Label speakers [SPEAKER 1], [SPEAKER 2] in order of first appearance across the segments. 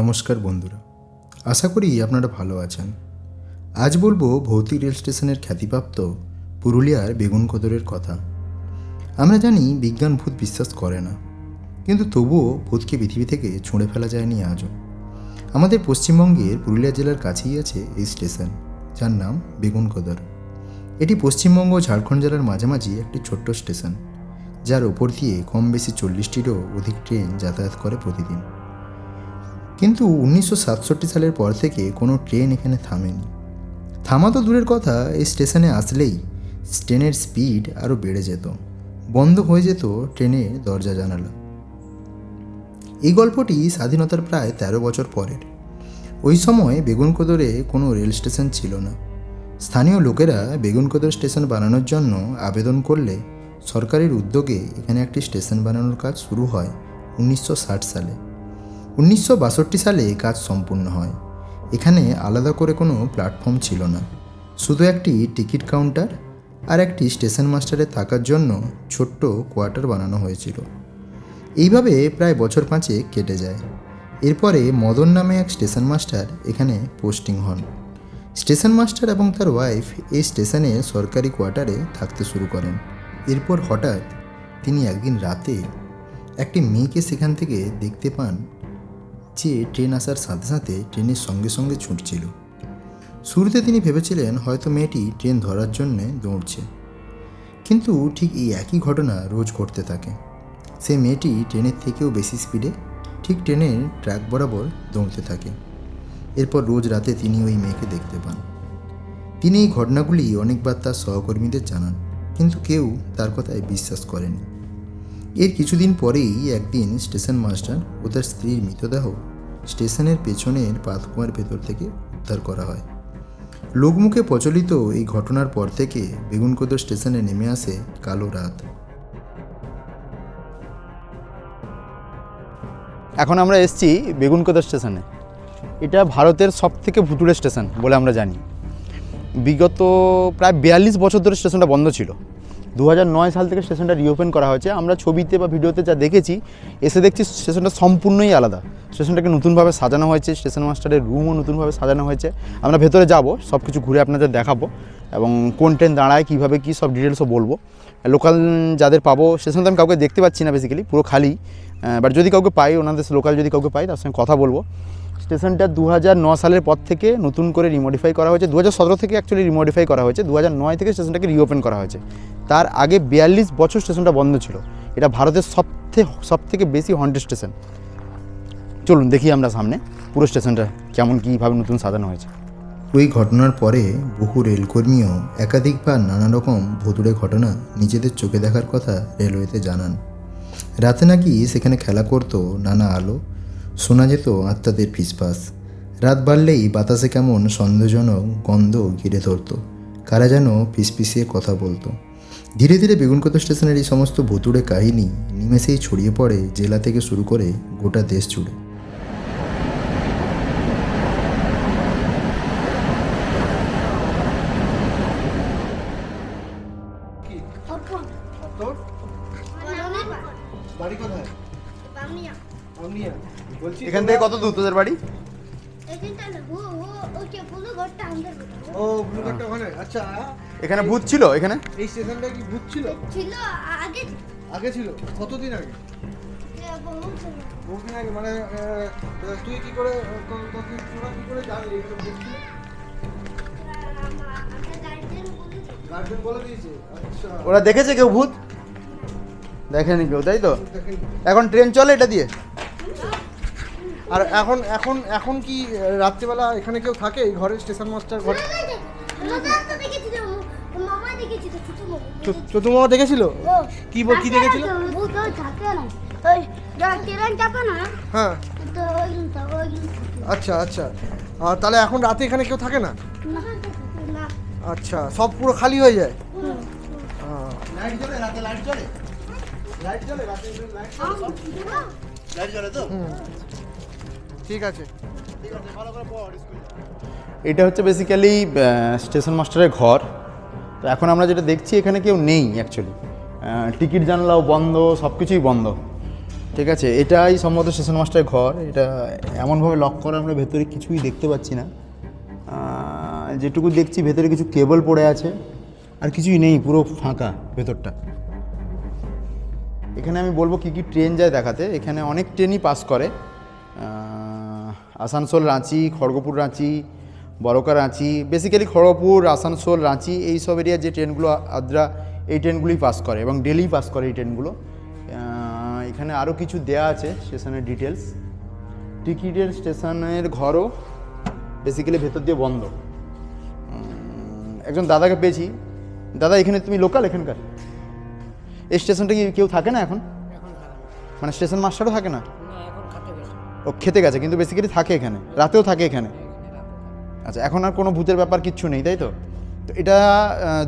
[SPEAKER 1] নমস্কার বন্ধুরা। আশা করি আপনারা ভালো আছেন। আজ বলব ভৌতিক রেল স্টেশনের খ্যাতিপ্রাপ্ত পুরুলিয়ার বেগুনকদরের কথা। আমরা জানি বিজ্ঞান ভূত বিশ্বাস করে না, কিন্তু তবুও ভূতকে পৃথিবী থেকে ছুঁড়ে ফেলা যায়নি আজও। আমাদের পশ্চিমবঙ্গের পুরুলিয়া জেলার কাছেই আছে এই স্টেশন, যার নাম বেগুনকদর এটি পশ্চিমবঙ্গ ও ঝাড়খণ্ড জেলার মাঝামাঝি একটি ছোট্ট স্টেশন, যার ওপর দিয়ে কম বেশি চল্লিশটিরও অধিক ট্রেন যাতায়াত করে প্রতিদিন। কিন্তু উনিশশো সাতষট্টি সালের পর থেকে কোনো ট্রেন এখানে থামেনি। থামা তো দূরের কথা, এই স্টেশনে আসলেই ট্রেনের স্পিড আরও বেড়ে যেত। বন্ধ হয়ে যেত ট্রেনের দরজা জানালা। এই গল্পটি স্বাধীনতার প্রায় তেরো বছর পরের। ওই সময় বেগুনকোদরে কোনো রেল স্টেশন ছিল না। স্থানীয় লোকেরা বেগুনকোদর স্টেশন বানানোর জন্য আবেদন করলে সরকারের উদ্যোগে এখানে একটি স্টেশন বানানোর কাজ শুরু হয় উনিশশো ষাট সালে। উনিশশো বাষট্টি সালে কাজ সম্পূর্ণ হয়। এখানে আলাদা করে কোনো প্ল্যাটফর্ম ছিল না। শুধু একটি টিকিট কাউন্টার আর একটি স্টেশন মাস্টারে থাকার জন্য ছোট্ট কোয়ার্টার বানানো হয়েছিল। এইভাবে প্রায় বছর পাঁচে কেটে যায়। এরপরে মদন নামে এক স্টেশন মাস্টার এখানে পোস্টিং হন। স্টেশন মাস্টার এবং তার ওয়াইফ এই স্টেশনে সরকারি কোয়ার্টারে থাকতে শুরু করেন। এরপর হঠাৎ তিনি একদিন রাতে একটি মেয়েকে সেখান থেকে দেখতে পান যে ট্রেন আসার সাথে সাথে ট্রেনের সঙ্গে সঙ্গে ছুটছিল। শুরুতে তিনি ভেবেছিলেন হয়তো মেয়েটি ট্রেন ধরার জন্যে দৌড়ছে। কিন্তু ঠিক এই একই ঘটনা রোজ ঘটতে থাকে। সে মেয়েটি ট্রেনের থেকেও বেশি স্পিডে ঠিক ট্রেনের ট্র্যাক বরাবর দৌড়তে থাকে। এরপর রোজ রাতে তিনি ওই মেয়েকে দেখতে পান। তিনি এই ঘটনাগুলি অনেকবার তার সহকর্মীদের জানান, কিন্তু কেউ তার কথায় বিশ্বাস করেনি এর কিছুদিন পরেই একদিন স্টেশন মাস্টার ও তার স্ত্রীর মৃতদেহ স্টেশনের পেছনের পাতকুয়ার ভেতর থেকে উদ্ধার করা হয়। লোকমুখে প্রচলিত এই ঘটনার পর থেকে বেগুনকোদর স্টেশনে নেমে আসে কালো রাত।
[SPEAKER 2] এখন আমরা এসেছি বেগুনকোদা স্টেশনে। এটা ভারতের সব থেকে ভুতুড়ে স্টেশন বলে আমরা জানি। বিগত প্রায় বিয়াল্লিশ বছর ধরে স্টেশনটা বন্ধ ছিল। দু সাল থেকে স্টেশনটা রিওপেন করা হয়েছে। আমরা ছবিতে বা ভিডিওতে যা দেখেছি, এসে দেখছি স্টেশনটা সম্পূর্ণই আলাদা। স্টেশনটাকে নতুনভাবে সাজানো হয়েছে, স্টেশন মাস্টারের রুমও নতুনভাবে সাজানো হয়েছে। আমরা ভেতরে যাব সব কিছু ঘুরে আপনাদের দেখাবো এবং কোন ট্রেন দাঁড়ায়, কীভাবে কী, সব ডিটেলসও বলব। লোকাল যাদের পাবো, স্টেশন তো আমি কাউকে দেখতে পাচ্ছি না বেসিক্যালি পুরো খালি। বাট যদি কাউকে পাই, ওনাদের লোকাল যদি কাউকে পাই, তার সঙ্গে কথা বলব। স্টেশনটা দু সালের পর থেকে নতুন করে রিমোডিফাই করা হয়েছে। দু থেকে অ্যাকচুয়ালি রিমোডিফাই করা হয়েছে। দু থেকে স্টেশনটাকে রিওপেন করা হয়েছে। তার আগে বিয়াল্লিশ বছর স্টেশনটা বন্ধ ছিল। এটা ভারতের সবথেকে সব থেকে বেশি হন্টেড স্টেশন চলুন দেখি আমরা সামনে পুরো স্টেশনটা কেমন, কীভাবে নতুন সাজানো হয়েছে।
[SPEAKER 1] ওই ঘটনার পরে বহু রেলকর্মীও একাধিকবার নানা রকম ভুতুড়ে ঘটনা নিজেদের চোখে দেখার কথা রেলওয়েতে জানান। রাতে নাকি সেখানে খেলা করতো নানা আলো, শোনা যেত আত্মাদের ফিসফাস। রাত বাড়লেই বাতাসে কেমন সন্দেহজনক গন্ধ ঘিরে ধরতো। কারা যেন ফিসফিসিয়ে কথা বলতো। ধীরে ধীরে বেগুনকোতা স্টেশনের এই সমস্ত ভুতুড়ে কাহিনী নিমেষেই ছড়িয়ে পড়ে জেলা থেকে শুরু করে গোটা দেশ জুড়ে।
[SPEAKER 2] এখান থেকে কত দূর তোদের বাড়ি?
[SPEAKER 3] ও ওখানে। আচ্ছা
[SPEAKER 2] এখানে ভূত ছিল? এখানে?
[SPEAKER 3] এই স্টেশনটা কি ভূত ছিল?
[SPEAKER 4] ছিল আগে
[SPEAKER 3] আগে ছিল? কতদিন আগে? বহুদিন আগে মানে তুই কি করে তোরা কি করে জানলি এটা ভূত ছিল? গার্জেন বলে দিয়েছে। আচ্ছা।
[SPEAKER 2] ওরা দেখেছে কেউ ভূত? দেখেনি কেউ তাই তো? এখন ট্রেন চলে এটা দিয়ে?
[SPEAKER 3] আর এখন এখন এখন কি রাত্রিবেলা এখানে কেউ থাকে? এই ঘরে স্টেশন মাস্টার ঘরে?
[SPEAKER 4] ছোট মামা
[SPEAKER 3] দেখেছিল? কি বল- কি দেখেছিল?
[SPEAKER 4] ভূত ওই থাকে না ওই যখন ট্রেন চাপে না
[SPEAKER 3] হ্যাঁ। আচ্ছা আচ্ছা। আর তাহলে এখন রাতে এখানে কেউ থাকে না?
[SPEAKER 4] না না
[SPEAKER 3] আচ্ছা সব পুরো খালি হয়ে যায়?
[SPEAKER 4] হুম।
[SPEAKER 3] আহ,
[SPEAKER 2] লাইট জ্বলে রাতে লাইট জ্বলে লাইট এটা হচ্ছে বেসিক্যালি স্টেশন মাস্টারের ঘর। তো এখন আমরা যেটা দেখছি, এখানে কেউ নেই অ্যাকচুয়ালি টিকিট জানলাও বন্ধ সব কিছুই বন্ধ। ঠিক আছে, এটাই সম্ভবত স্টেশন মাস্টারের ঘর। এটা এমনভাবে লক করা আমরা ভেতরে কিছুই দেখতে পাচ্ছি না। যেটুকু দেখছি, ভেতরে কিছু কেবল পড়ে আছে। আর কিছুই নেই, পুরো ফাঁকা ভেতরটা। এখানে আমি বলব কী কী ট্রেন যায় দেখাতে। এখানে অনেক ট্রেনই পাস করে। আসানসোল, রাঁচি, খড়গপুর, রাঁচি বরকা রাঁচি বেসিক্যালি খড়গপুর আসানসোল রাঁচি এই সব এরিয়ার যে ট্রেনগুলো আদ্রা এই ট্রেনগুলোই পাস করে এবং ডেলি পাস করে এই ট্রেনগুলো এখানে আরও কিছু দেয়া আছে স্টেশনের ডিটেলস টিকিটের স্টেশনের ঘরও বেসিক্যালি ভেতর দিয়ে বন্ধ। একজন দাদাকে পেয়েছি। দাদা এখানে তুমি লোকাল এখানকার? এই স্টেশনটা কি কেউ থাকে না এখন? মানে স্টেশন মাস্টারও থাকে না? ও খেতে গেছে কিন্তু বেসিক্যালি থাকে এখানে। রাতেও থাকে এখানে। আচ্ছা এখন আর কোনো ভূতের ব্যাপার কিচ্ছু নেই তাই তো? তো এটা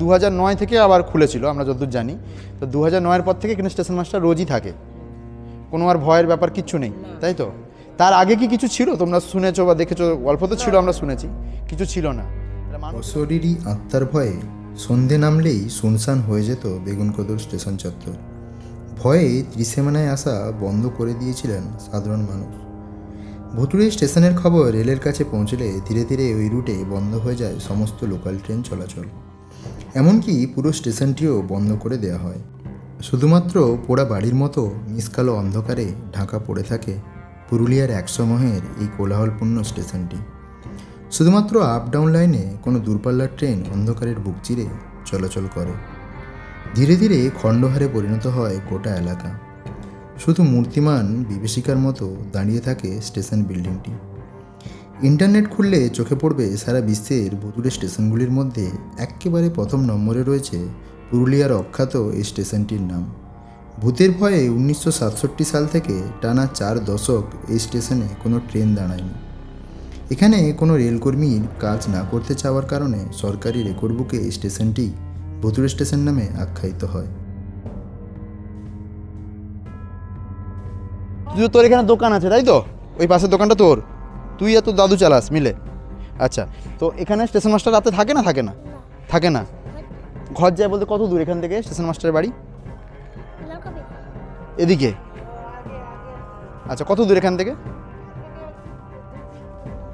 [SPEAKER 2] দু হাজার নয় থেকে আবার খুলেছিল আমরা যতদূর জানি। তো দু হাজার নয়ের পর থেকে এখানে স্টেশন মাস্টার রোজই থাকে। কোনো আর ভয়ের ব্যাপার কিচ্ছু নেই তাই তো? তার আগে কি কিছু ছিল? তোমরা শুনেছো বা দেখেছ গল্প তো ছিল আমরা শুনেছি। কিছু ছিল না। এটা মানুষ
[SPEAKER 1] অশরীরী আত্মার ভয়ে সন্ধে নামলেই শুনশান হয়ে যেত বেগুনকদর স্টেশন চত্বর। ভয়ে ত্রিসীমানায় আসা বন্ধ করে দিয়েছিলেন সাধারণ মানুষ। ভুতুড়ি স্টেশনের খবর রেলের কাছে পৌঁছলে ধীরে ধীরে ওই রুটে বন্ধ হয়ে যায় সমস্ত লোকাল ট্রেন চলাচল। এমনকি পুরো স্টেশনটিও বন্ধ করে দেওয়া হয়। শুধুমাত্র পোড়া বাড়ির মতো নিষ্কালো অন্ধকারে ঢাকা পড়ে থাকে পুরুলিয়ার একসময়ের এই কোলাহলপূর্ণ স্টেশনটি। শুধুমাত্র আপ ডাউন লাইনে কোনো দূরপাল্লার ট্রেন অন্ধকারের বুক চিরে চলাচল করে। ধীরে ধীরে খণ্ডহারে পরিণত হয় গোটা এলাকা। শুধু মূর্তিমান বিভীষিকার মতো দাঁড়িয়ে থাকে স্টেশন বিল্ডিংটি। ইন্টারনেট খুললে চোখে পড়বে সারা বিশ্বের ভুতুড়ে স্টেশনগুলির মধ্যে একেবারে প্রথম নম্বরে রয়েছে পুরুলিয়ার অখ্যাত এই স্টেশনটির নাম। ভূতের ভয়ে উনিশশো সাতষট্টি সাল থেকে টানা চার দশক এই স্টেশনে কোনো ট্রেন দাঁড়ায়নি। এখানে কোনো রেলকর্মীর কাজ না করতে চাওয়ার কারণে সরকারি রেকর্ড বুকে এই স্টেশনটি ভুতুড়ে স্টেশন নামে আখ্যায়িত হয়।
[SPEAKER 2] তুই তোর এখানে দোকান আছে, তাই তো? ওই পাশের দোকানটা তোর। তুই আর তোর দাদু চালাস, মিলে। আচ্ছা তো এখানে স্টেশন মাস্টার রাতে থাকে না? থাকে না। থাকে না। ঘর যায় বলতে কত দূর এখান থেকে স্টেশন মাস্টারের বাড়ি? এদিকে। আচ্ছা কত দূর এখান থেকে?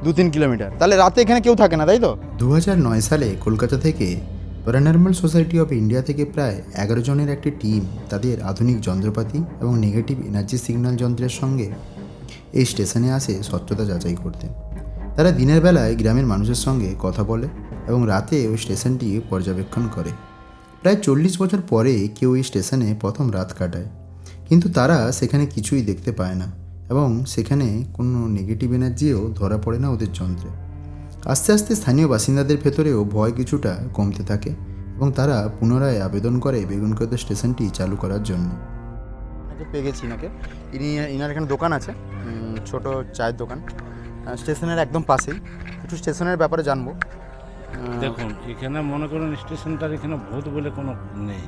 [SPEAKER 2] দু তিন কিলোমিটার। তাহলে রাতে এখানে কেউ থাকে না, তাই তো?
[SPEAKER 1] দু হাজার নয় সালে কলকাতা থেকে প্যারানর্মাল সোসাইটি অফ ইন্ডিয়া থেকে প্রায় এগারো জনের একটি টিম তাদের আধুনিক যন্ত্রপাতি এবং নেগেটিভ এনার্জি সিগন্যাল যন্ত্রের সঙ্গে এই স্টেশনে আসে স্বচ্ছতা যাচাই করতে। তারা দিনের বেলায় গ্রামের মানুষের সঙ্গে কথা বলে এবং রাতে ওই স্টেশনটি পর্যবেক্ষণ করে। প্রায় চল্লিশ বছর পরে কেউ এই স্টেশনে প্রথম রাত কাটায়। কিন্তু তারা সেখানে কিছুই দেখতে পায় না এবং সেখানে কোনো নেগেটিভ এনার্জিও ধরা পড়ে না ওদের যন্ত্রে। আস্তে আস্তে স্থানীয় বাসিন্দাদের ভেতরেও ভয় কিছুটা কমতে থাকে এবং তারা পুনরায় আবেদন করে বেগুনকোদা স্টেশনটি চালু করার জন্য।
[SPEAKER 2] পেয়ে গেছি নাকি ইনি ইনার এখানে দোকান আছে ছোট চায়ের দোকান। স্টেশনের একদম পাশেই। একটু স্টেশনের ব্যাপারে জানব।
[SPEAKER 5] দেখুন এখানে মনে করুন স্টেশনটার এখানে ভূত বলে কোনো নেই।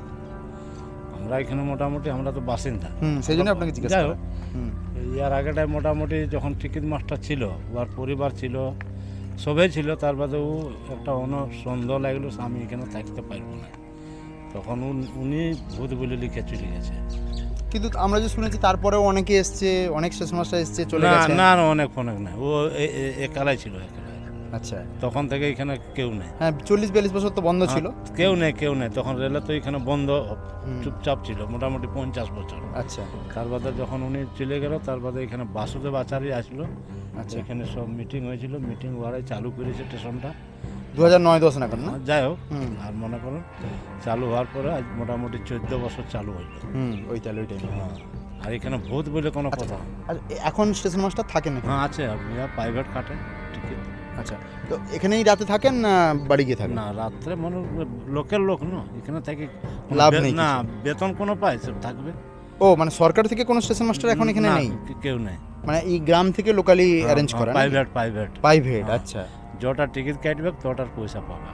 [SPEAKER 5] আমরা এখানে মোটামুটি আমরা তো বাসিন্দা।
[SPEAKER 2] সেই জন্য আপনাকে জিজ্ঞাসা
[SPEAKER 5] যাই হোক ইয়ার আগেটায় মোটামুটি যখন টিকিট মাস্টার ছিল ওর পরিবার ছিল সবাই ছিল তার বাদে ও একটা অন সন্দেহ লাগল আমি এখানে থাকতে পারব না। তখন উন- ভূত বলে লিখে চলে গেছে।
[SPEAKER 2] কিন্তু আমরা যে শুনেছি তারপরেও অনেকে এসছে অনেক শেষ মাসটা এসছে চলে
[SPEAKER 5] না
[SPEAKER 2] গেছে।
[SPEAKER 5] না না, অনেক অনেক না। ও একালাই ছিল একালাই
[SPEAKER 2] আচ্ছা।
[SPEAKER 5] তখন থেকে এখানে কেউ নেই।
[SPEAKER 2] হ্যাঁ চল্লিশ বিয়াল্লিশ বছর তো বন্ধ ছিল।
[SPEAKER 5] কেউ নেই কেউ নেই। তখন রেলে তো এখানে বন্ধ চুপচাপ ছিল মোটামুটি পঞ্চাশ বছর।
[SPEAKER 2] আচ্ছা।
[SPEAKER 5] তার বাদে যখন উনি চলে গেল তার বাদে এখানে বাসুদেব আচার্য আসলো।
[SPEAKER 2] আচ্ছা।
[SPEAKER 5] এখানে সব মিটিং হয়েছিল মিটিং ওয়ারাই চালু করেছে স্টেশনটা।
[SPEAKER 2] দু হাজার নয় দশ না
[SPEAKER 5] যাই হোক আর মনে করুন চালু হওয়ার পরে আজ মোটামুটি চোদ্দ বছর চালু হইল।
[SPEAKER 2] হুম ওই তাহলে ওই টাইমে
[SPEAKER 5] হ্যাঁ। আর এখানে ভূত বলে কোনো কথা
[SPEAKER 2] আর এখন স্টেশন মাস্টার থাকেন না
[SPEAKER 5] হ্যাঁ আছে আপনি প্রাইভেট কাটে টিকিট
[SPEAKER 2] আচ্ছা। তো এখানেই রাতে থাকেন না বাড়ি গিয়ে থাকেন?
[SPEAKER 5] না রাত্রে মনে লোকের লোক না এখানে থেকে
[SPEAKER 2] লাভ নেই
[SPEAKER 5] না বেতন কোনো পায় সে থাকবে।
[SPEAKER 2] ও মানে সরকার থেকে কোনো স্টেশন মাস্টার এখন এখানে নেই?
[SPEAKER 5] কেউ নেই।
[SPEAKER 2] মানে এই গ্রাম থেকে লোকালি অ্যারেঞ্জ করা
[SPEAKER 5] প্রাইভেট প্রাইভেট
[SPEAKER 2] প্রাইভেট। আচ্ছা।
[SPEAKER 5] যটা টিকিট কাটবে তটার পয়সা পাবে।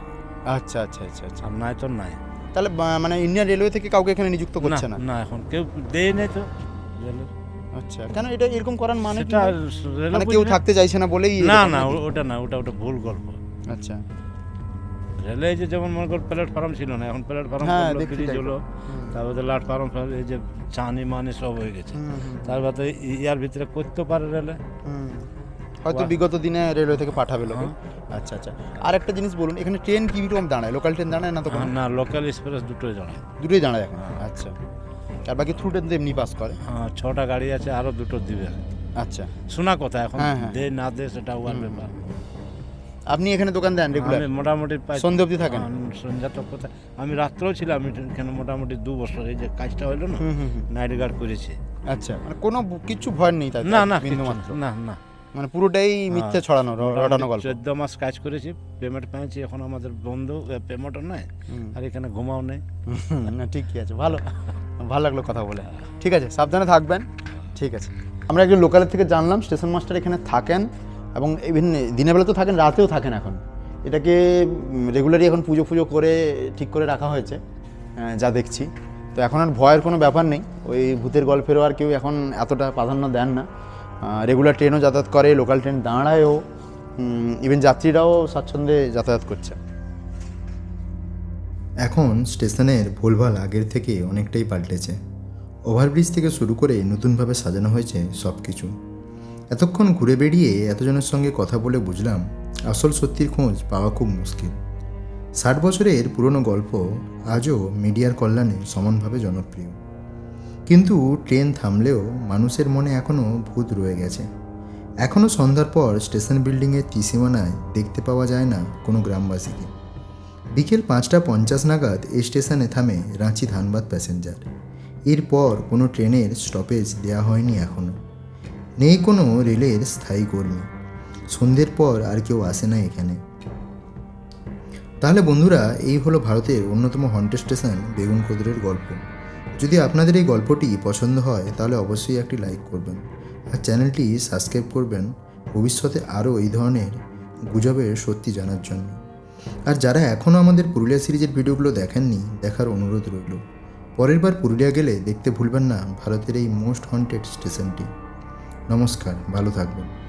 [SPEAKER 2] আচ্ছা আচ্ছা আচ্ছা আচ্ছা।
[SPEAKER 5] নাই তো নাই।
[SPEAKER 2] তাহলে মানে ইন্ডিয়ান রেলওয়ে থেকে কাউকে এখানে নিযুক্ত করছে না?
[SPEAKER 5] না এখন কেউ দেয় নাই তো রেলের।
[SPEAKER 2] আচ্ছা কেন এটা এরকম করার মানে
[SPEAKER 5] সেটা
[SPEAKER 2] মানে কেউ থাকতে চাইছে না বলেই
[SPEAKER 5] না না ওটা না ওটা ওটা ভুল গল্প।
[SPEAKER 2] আচ্ছা।
[SPEAKER 5] রেলে যে যেমন মনে কর প্ল্যাটফর্ম ছিল না এখন প্ল্যাটফর্ম
[SPEAKER 2] হ্যাঁ, তো।
[SPEAKER 5] হলো তারপরে প্ল্যাটফর্ম এই যে চানি মানি সব হয়ে গেছে। তারপরে ইয়ার ভিতরে করতে পারে রেলে।
[SPEAKER 2] হয়তো বিগত দিনে রেলওয়ে থেকে পাঠাবে লোকে। আচ্ছা আচ্ছা। আর একটা জিনিস বলুন এখানে ট্রেন কি রকম দাঁড়ায়? লোকাল ট্রেন দাঁড়ায় না তো
[SPEAKER 5] না লোকাল এক্সপ্রেস দুটোই জড়ায়
[SPEAKER 2] দুটোই দাঁড়ায় এখন? আচ্ছা। আর বাকি থ্রু ট্রেন তো এমনি পাস করে।
[SPEAKER 5] হ্যাঁ, ছটা গাড়ি আছে আরও দুটো দিবে।
[SPEAKER 2] আচ্ছা।
[SPEAKER 5] শোনা কথা এখন
[SPEAKER 2] হ্যাঁ, হ্যাঁ।
[SPEAKER 5] দে না দে সেটা ওয়ার ব্যাপার।
[SPEAKER 2] আপনি এখানে দোকান দেন রেগুলার
[SPEAKER 5] আমি মোটামুটি পাই-
[SPEAKER 2] সন্ধে অবধি থাকেন?
[SPEAKER 5] সন্ধ্যা তো কথা আমি রাত্রেও ছিলাম এখানে মোটামুটি দু বছর এই যে কাজটা হলো না। নাইট গার্ড করেছি।
[SPEAKER 2] আচ্ছা মানে কোনো কিছু ভয় নেই তাই
[SPEAKER 5] না না না না।
[SPEAKER 2] মানে পুরোটাই মিথ্যে ছড়ানো রটানো গল্প?
[SPEAKER 5] চোদ্দ মাস কাজ করেছি পেমেন্ট পেয়েছি এখন আমাদের বন্ধ পেমেন্টও নাই আর এখানে ঘুমাও নেই।
[SPEAKER 2] না ঠিকই আছে ভালো। ভালো লাগল কথা বলে। ঠিক আছে, সাবধানে থাকবেন। ঠিক আছে। আমরা একজন লোকালের থেকে জানলাম, স্টেশন মাস্টার এখানে থাকেন এবং ইভেন দিনের বেলা তো থাকেন, রাতেও থাকেন এখন। এটাকে রেগুলারই এখন পুজো ফুজো করে, ঠিক করে রাখা হয়েছে যা দেখছি। তো এখন আর ভয়ের কোনো ব্যাপার নেই। ওই ভূতের গল্পেরও আর কেউ এখন এতটা প্রাধান্য দেন না। রেগুলার ট্রেনও যাতায়াত করে লোকাল ট্রেন দাঁড়ায়ও। ইভেন যাত্রীরাও স্বাচ্ছন্দ্যে যাতায়াত করছে।
[SPEAKER 1] এখন স্টেশনের ভুলভাল আগের থেকে অনেকটাই পাল্টেছে। ওভারব্রিজ থেকে শুরু করে নতুনভাবে সাজানো হয়েছে সব কিছু এতক্ষণ ঘুরে বেড়িয়ে এতজনের সঙ্গে কথা বলে বুঝলাম আসল সত্যির খোঁজ পাওয়া খুব মুশকিল। ষাট বছরের পুরনো গল্প আজও মিডিয়ার কল্যাণে সমানভাবে জনপ্রিয়। কিন্তু ট্রেন থামলেও মানুষের মনে এখনও ভূত রয়ে গেছে। এখনও সন্ধ্যার পর স্টেশন বিল্ডিংয়ের ত্রিসীমানায় দেখতে পাওয়া যায় না কোনো গ্রামবাসীকে। বিকেল পাঁচটা পঞ্চাশ নাগাদ স্টেশনে থামে রাঁচি ধানবাদ প্যাসেঞ্জার। এরপর কোনো ট্রেনের স্টপেজ দেওয়া হয়নি এখনও নেই কোনো রেলের স্থায়ী কর্মী। সন্ধ্যের পর আর কেউ আসে না এখানে। তাহলে বন্ধুরা, এই হলো ভারতের অন্যতম হন্টেড স্টেশন বেগুন কদরের গল্প। যদি আপনাদের এই গল্পটি পছন্দ হয়, তাহলে অবশ্যই একটি লাইক করবেন। আর চ্যানেলটি সাবস্ক্রাইব করবেন ভবিষ্যতে আরও এই ধরনের গুজবের সত্যি জানার জন্য। আর যারা এখনও আমাদের পুরুলিয়া সিরিজের ভিডিওগুলো দেখেননি, দেখার অনুরোধ রইল। পরের বার পুরুলিয়া গেলে দেখতে ভুলবেন না ভারতের এই মোস্ট হন্টেড স্টেশনটি। নমস্কার, ভালো থাকবেন।